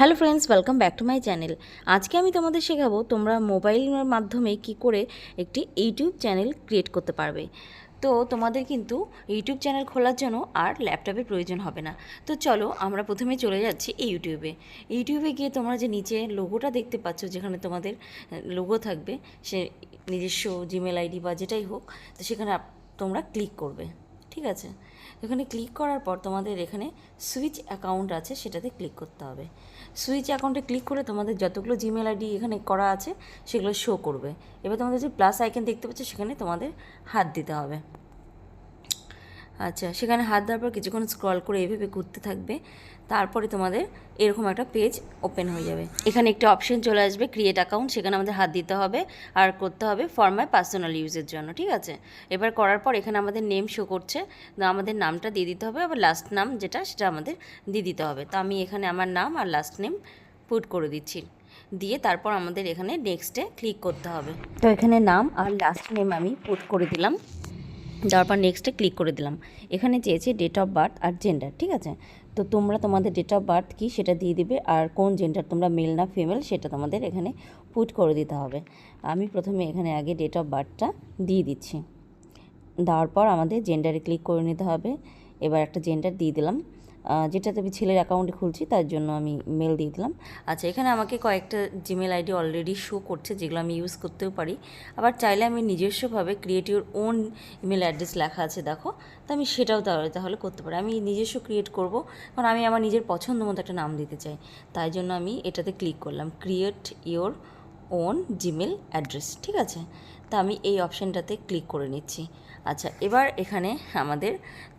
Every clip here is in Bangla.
Hello friends, welcome back to my channel. আজকে আমি তোমাদের শেখাবো তোমরা মোবাইলের মাধ্যমে কি করে একটি ইউটিউব চ্যানেল ক্রিয়েট করতে পারবে। তো তোমাদের কিন্তু ইউটিউব চ্যানেল খোলার জন্য আর ল্যাপটপের প্রয়োজন হবে না। তো চলো আমরা প্রথমে চলে যাচ্ছি ইউটিউবে। ইউটিউবে গিয়ে তোমরা যে নিচে লোগোটা দেখতে পাচ্ছ, যেখানে তোমাদের লোগো থাকবে, সে নিজস্ব জিমেল আইডি বা যেটাই হোক, তো সেখানে তোমরা ক্লিক করবে। ঠিক আছে? এখানে ক্লিক করার পর তোমাদের এখানে সুইচ অ্যাকাউন্ট আছে, সেটাতে ক্লিক করতে হবে। সুইচ অ্যাকাউন্টে ক্লিক করে তোমাদের যতগুলো জিমেল আইডি এখানে করা আছে, সেগুলো শো করবে। এবার তোমাদের যে প্লাস আইকেন দেখতে পাচ্ছ, সেখানে তোমাদের হাত দিতে হবে। আচ্ছা সেখানে হাত দেওয়ার পর কিছুক্ষণ স্ক্রল করে এভাবে ঘুরতে থাকবে, তারপরে তোমাদের এরকম একটা পেজ ওপেন হয়ে যাবে। এখানে একটা অপশন চলে আসবে ক্রিয়েট অ্যাকাউন্ট সেখানে আমাদের হাত দিতে হবে আর করতে হবে ফর মাই পার্সোনাল ইউজের জন্য, ঠিক আছে? এবার করার পর এখানে আমাদের নেম শো করছে আমাদের নামটা দিয়ে দিতে হবে, আবার লাস্ট নাম যেটা, সেটা আমাদের দিয়ে দিতে হবে। তো আমি এখানে আমার নাম আর লাস্ট নেম পুট করে দিচ্ছি। দিয়ে তারপর আমাদের এখানে নেক্সটে ক্লিক করতে হবে। তো এখানে নাম আর লাস্ট নেম আমি পুট করে দিলাম। দেওয়ার পর নেক্সটে ক্লিক করে দিলাম। এখানে চেয়েছে ডেট অফ বার্থ আর জেন্ডার ঠিক আছে? তো তোমরা তোমাদের ডেট অফ বার্থ কী সেটা দিয়ে দিবে আর কোন জেন্ডার তোমরা মেল না ফিমেল সেটা তোমাদের এখানে পুট করে দিতে হবে। আমি প্রথমে এখানে আগে ডেট অফ বার্থটা দিয়ে দিচ্ছি। দেওয়ার পর আমাদের জেন্ডারে ক্লিক করে নিতে হবে। এবার একটা জেন্ডার দিয়ে দিলাম। যেটাতে আমি ছেলের অ্যাকাউন্টে খুলছি, তার জন্য আমি মেল দিয়ে দিলাম। আচ্ছা এখানে আমাকে কয়েকটা জিমেল আইডি অলরেডি শো করছে, যেগুলো আমি ইউজ করতেও পারি। আবার চাইলে আমি নিজস্বভাবে create your own email address লেখা আছে, দেখো। তো আমি সেটাও তাহলে তাহলে করতে পারি। আমি নিজস্ব ক্রিয়েট করব, কারণ আমি আমার নিজের পছন্দ মতো একটা নাম দিতে চাই। তাই জন্য আমি এটাতে ক্লিক করলাম create your own Gmail address ঠিক আছে? তা আমি এই অপশানটাতে ক্লিক করে নিচ্ছি। আচ্ছা এবার এখানে আমাদের,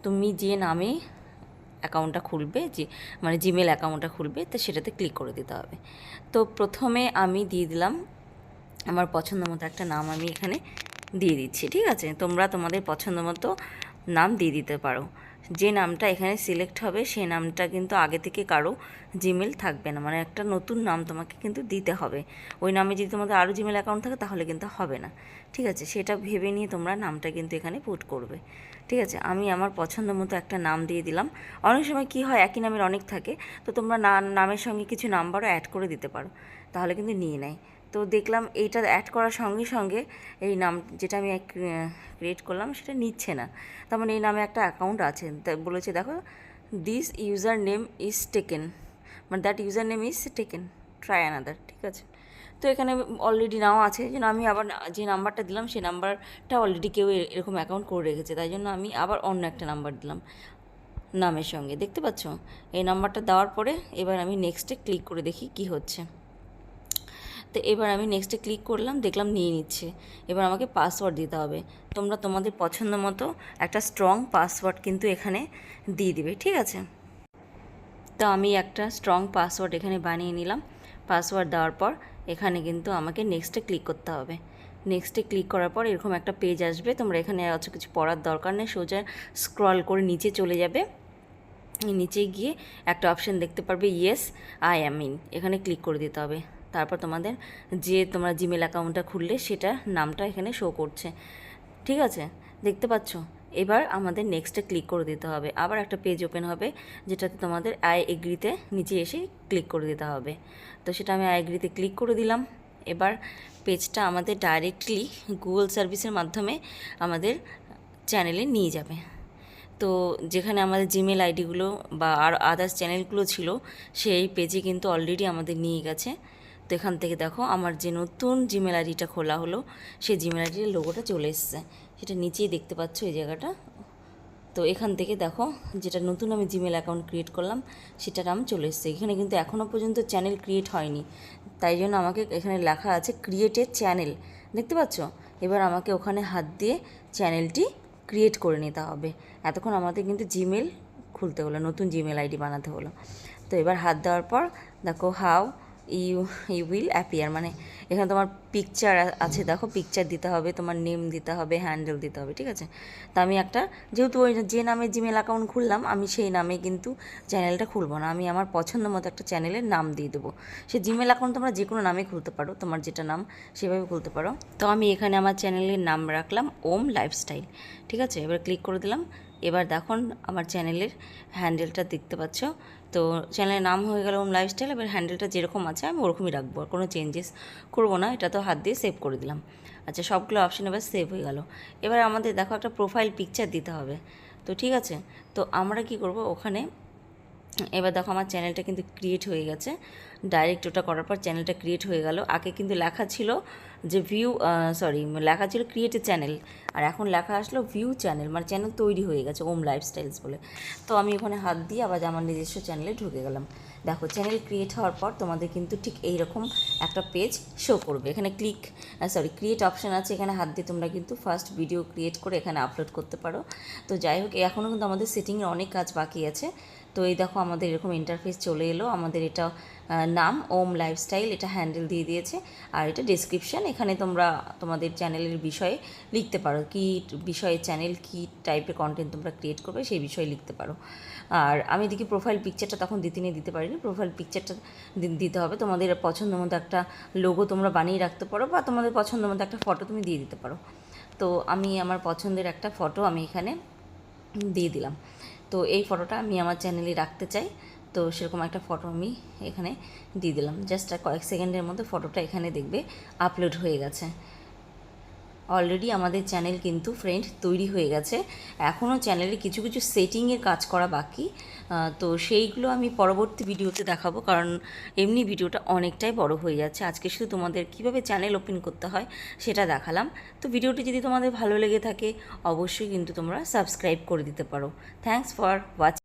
তুমি যে নামে অ্যাকাউন্টটা খুলবে, যে মানে জিমেল অ্যাকাউন্টটা খুলবে, তো সেটাতে ক্লিক করে দিতে হবে। তো প্রথমে আমি দিয়ে দিলাম, আমার পছন্দ মতো একটা নাম আমি এখানে দিয়ে দিচ্ছি, ঠিক আছে? তোমরা তোমাদের পছন্দ মতো নাম দিয়ে দিতে পারো। যে নামটা এখানে সিলেক্ট হবে সেই নামটা কিন্তু আগে থেকে কারও জিমেল থাকবে না। মানে একটা নতুন নাম তোমাকে কিন্তু দিতে হবে। ওই নামে যদি তোমাদের আরও জিমেল অ্যাকাউন্ট থাকে, তাহলে কিন্তু হবে না। ঠিক আছে? সেটা ভেবে নিয়ে তোমরা নামটা কিন্তু এখানে পুট করবে। ঠিক আছে? আমি আমার পছন্দ মতো একটা নাম দিয়ে দিলাম। অনেক সময় কি হয়, একই নামের অনেক থাকে, তো তোমরা না, নামের সঙ্গে কিছু নাম্বারও অ্যাড করে দিতে পারো। তাহলে কিন্তু নিয়ে নেয়। তো দেখলাম এইটা অ্যাড করার সঙ্গে সঙ্গে এই নাম যেটা আমি ক্রিয়েট করলাম সেটা নিচ্ছে না। তার মানে এই নামে একটা অ্যাকাউন্ট আছে। বলেছে, দেখো this user name is taken মানে that user name is taken try another ঠিক আছে? তো এখানে অলরেডি নাও আছে। যেন আমি আবার যে নাম্বারটা দিলাম, সেই নাম্বারটা অলরেডি কেউ এরকম অ্যাকাউন্ট করে রেখেছে। তাই জন্য আমি আবার অন্য একটা নাম্বার দিলাম নামের সঙ্গে। দেখতে পাচ্ছ? এই নাম্বারটা দেওয়ার পরে এবার আমি নেক্সটে ক্লিক করে দেখি কি হচ্ছে। তো এবার আমি নেক্সটে ক্লিক করলাম, দেখলাম নিয়ে নিচ্ছে। এবার আমাকে পাসওয়ার্ড দিতে হবে। তোমরা তোমাদের পছন্দ মতো একটা স্ট্রং পাসওয়ার্ড কিন্তু এখানে দিয়ে দিবে, ঠিক আছে? তো আমি একটা স্ট্রং পাসওয়ার্ড এখানে বানিয়ে নিলাম। পাসওয়ার্ড দেওয়ার পর এখানে কিন্তু আমাকে নেক্সটে ক্লিক করতে হবে। নেক্সটে ক্লিক করার পর এরকম একটা পেজ আসবে। তোমরা এখানে অত কিছু পড়ার দরকার নেই, সোজা স্ক্রল করে নিচে চলে যাবে। নিচে গিয়ে একটা অপশান দেখতে পারবে ইয়েস আই অ্যাম ইন এখানে ক্লিক করে দিতে হবে। তারপর তোমাদের যে তোমরা জিমেল অ্যাকাউন্টটা খুললে সেটা নামটা এখানে শো করছে। ঠিক আছে? দেখতে পাচ্ছ? এবার আমাদের নেক্সটে ক্লিক করে দিতে হবে। আবার একটা পেজ ওপেন হবে, যেটাতে তোমাদের আই এগ্রিতে নিচে এসে ক্লিক করে দিতে হবে। তো সেটা আমি আই এগ্রিতে ক্লিক করে দিলাম। এবার পেজটা আমাদের ডাইরেক্টলি গুগল সার্ভিসের মাধ্যমে আমাদের চ্যানেলে নিয়ে যাবে। তো যেখানে আমাদের জিমেল আইডিগুলো বা আর আদার্স চ্যানেলগুলো ছিল, সেই পেজে কিন্তু অলরেডি আমাদের নিয়ে গেছে। তো এখান থেকে দেখো আমার যে নতুন জিমেল আইডিটা খোলা হলো, সেই জিমেল আইডির লোগোটা চলে এসছে। সেটা নিচেই দেখতে পাচ্ছ এই জায়গাটা। তো এখান থেকে দেখো, যেটা নতুন আমি জিমেল অ্যাকাউন্ট ক্রিয়েট করলাম, সেটার নাম চলে এসছে। এখানে কিন্তু এখনও পর্যন্ত চ্যানেল ক্রিয়েট হয়নি। তাই জন্য আমাকে এখানে লেখা আছে ক্রিয়েটেড চ্যানেল দেখতে পাচ্ছ? এবার আমাকে ওখানে হাত দিয়ে চ্যানেলটি ক্রিয়েট করে নিতে হবে। এতক্ষণ আমাদের কিন্তু জিমেল খুলতে হলো, নতুন জিমেল আইডি বানাতে হলো। তো এবার হাত দেওয়ার পর দেখো how you you will appear মানে এখানে তোমার পিকচার আছে, দেখো পিকচার দিতে হবে, তোমার নেম দিতে হবে হ্যান্ডেল দিতে হবে, ঠিক আছে? তা আমি একটা, যেহেতু ওই যে নামে জিমেল অ্যাকাউন্ট খুললাম, আমি সেই নামে কিন্তু চ্যানেলটা খুলবো না। আমি আমার পছন্দ মতো একটা চ্যানেলের নাম দিয়ে দেবো। সে জিমেল অ্যাকাউন্ট তোমরা যে কোনো নামে খুলতে পারো, তোমার যেটা নাম সেভাবে খুলতে পারো। তো আমি এখানে আমার চ্যানেলের নাম রাখলাম ওম লাইফস্টাইল ঠিক আছে? এবার ক্লিক করে দিলাম। এবার দেখুন, আমার চ্যানেলের হ্যান্ডেলটা দেখতে পাচ্ছ। তো চ্যানেলের নাম হয়ে গেল ওম লাইফস্টাইল এবার হ্যান্ডেলটা যেরকম আছে আমি ওরকমই রাখব, আর কোনো চেঞ্জেস করব না, এটা তো হাত দিয়ে সেভ করে দিলাম। আচ্ছা সবগুলো অপশান এবার সেভ হয়ে গেল। এবার আমাদের দেখো একটা প্রোফাইল পিকচার দিতে হবে। তো ঠিক আছে? তো আমরা কি করব ওখানে? এবার দেখো আমার চ্যানেলটা কিন্তু ক্রিয়েট হয়ে গেছে। ডাইরেক্ট ওটা করার পর চ্যানেলটা ক্রিয়েট হয়ে গেল। আগে কিন্তু লেখা ছিল যে ভিউ সরি লেখা ছিল ক্রিয়েট চ্যানেল আর এখন লেখা আসলো ভিউ চ্যানেল মানে চ্যানেল তৈরি হয়ে গেছে ওম লাইফস্টাইলস বলে। তো আমি ওখানে হাত দিয়ে আবার আমার নিজস্ব চ্যানেলে ঢুকে গেলাম। দেখো চ্যানেল ক্রিয়েট হওয়ার পর তোমাদের কিন্তু ঠিক এই রকম একটা পেজ শো করবে। এখানে ক্লিক সরি ক্রিয়েট অপশান আছে। এখানে হাত দিয়ে তোমরা কিন্তু ফার্স্ট ভিডিও ক্রিয়েট করে এখানে আপলোড করতে পারো। তো যাই হোক, এখনও কিন্তু আমাদের সেটিংয়ের অনেক কাজ বাকি আছে। তো এই দেখো, আমাদের এরকম ইন্টারফেস চলে এলো। আমাদের এটা নাম, ওম লাইফস্টাইল এটা হ্যান্ডেল দিয়ে দিয়েছে। আর এটা ডেসক্রিপশান এখানে তোমরা তোমাদের চ্যানেলের বিষয়ে লিখতে পারো কী বিষয়ে চ্যানেল কী টাইপের কন্টেন্ট তোমরা ক্রিয়েট করবে, সেই বিষয়ে লিখতে পারো। আর আমি এদিকে প্রোফাইল পিকচারটা তখন দিতে নিয়ে দিতে পারিনি। প্রোফাইল পিকচারটা দিতে হবে। তোমাদের পছন্দ মতো একটা লোগো তোমরা বানিয়ে রাখতে পারো বা তোমাদের পছন্দ মতো একটা ফটো তুমি দিয়ে দিতে পারো। তো আমি আমার পছন্দের একটা ফটো আমি এখানে দিয়ে দিলাম। তো এই ফটোটা আমি আমার চ্যানেলে রাখতে চাই। তো সেরকম একটা ফটো আমি এখানে দিয়ে দিলাম। জাস্ট কয়েক সেকেন্ডের মধ্যে ফটোটা এখানে দেখবে আপলোড হয়ে গেছে। অলরেডি আমাদের চ্যানেল কিন্তু ফ্রেন্ড তৈরি হয়ে গেছে। এখনও চ্যানেলে কিছু কিছু সেটিংয়ের কাজ করা বাকি। তো সেইগুলো আমি পরবর্তী ভিডিওতে দেখাবো। কারণ এমনি ভিডিওটা অনেকটাই বড় হয়ে যাচ্ছে। আজকে শুধু তোমাদের কীভাবে চ্যানেল ওপেন করতে হয় সেটা দেখালাম। তো ভিডিওটি যদি তোমাদের ভালো লেগে থাকে, অবশ্যই কিন্তু তোমরা সাবস্ক্রাইব করে দিতে পারো। Thanks for watching